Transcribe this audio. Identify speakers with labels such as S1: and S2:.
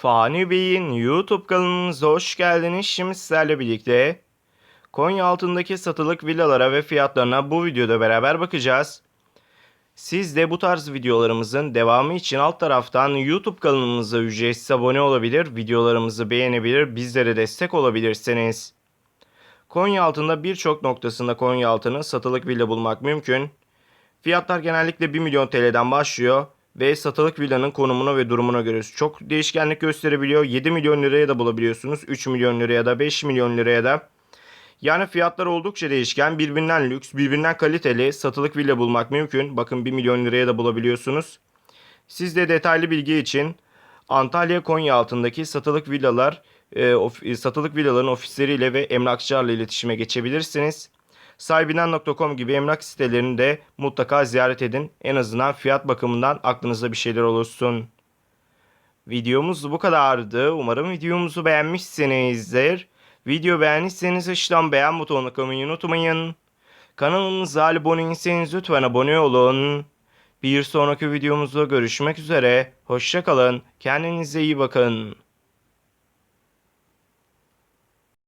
S1: Fani Bey'in YouTube kanalımıza hoş geldiniz. Şimdi sizlerle birlikte Konya altındaki satılık villalara ve fiyatlarına bu videoda beraber bakacağız. Siz de bu tarz videolarımızın devamı için alt taraftan YouTube kanalımıza ücretsiz abone olabilir, videolarımızı beğenebilir, bizlere destek olabilirsiniz. Konya altında birçok noktasında Konya altının satılık villa bulmak mümkün. Fiyatlar genellikle 1 milyon TL'den başlıyor ve satılık villanın konumuna ve durumuna göre çok değişkenlik gösterebiliyor. 7 milyon liraya da bulabiliyorsunuz. 3 milyon liraya da 5 milyon liraya da. Yani fiyatlar oldukça değişken. Birbirinden lüks, birbirinden kaliteli satılık villa bulmak mümkün. Bakın 1 milyon liraya da bulabiliyorsunuz. Siz de detaylı bilgi için Antalya Konya altındaki satılık villalar e, e, satılık villaların ofisleriyle ve emlakçılarla iletişime geçebilirsiniz. Sahibinden.com gibi emlak sitelerini de mutlaka ziyaret edin. En azından fiyat bakımından aklınızda bir şeyler olursun. Videomuz bu kadardı. Umarım videomuzu beğenmişsinizdir. Video beğendiyseniz aşağıdan beğen butonuna kılmayı unutmayın. Kanalımıza abone değilseniz lütfen abone olun. Bir sonraki videomuzda görüşmek üzere. Hoşçakalın. Kendinize iyi bakın.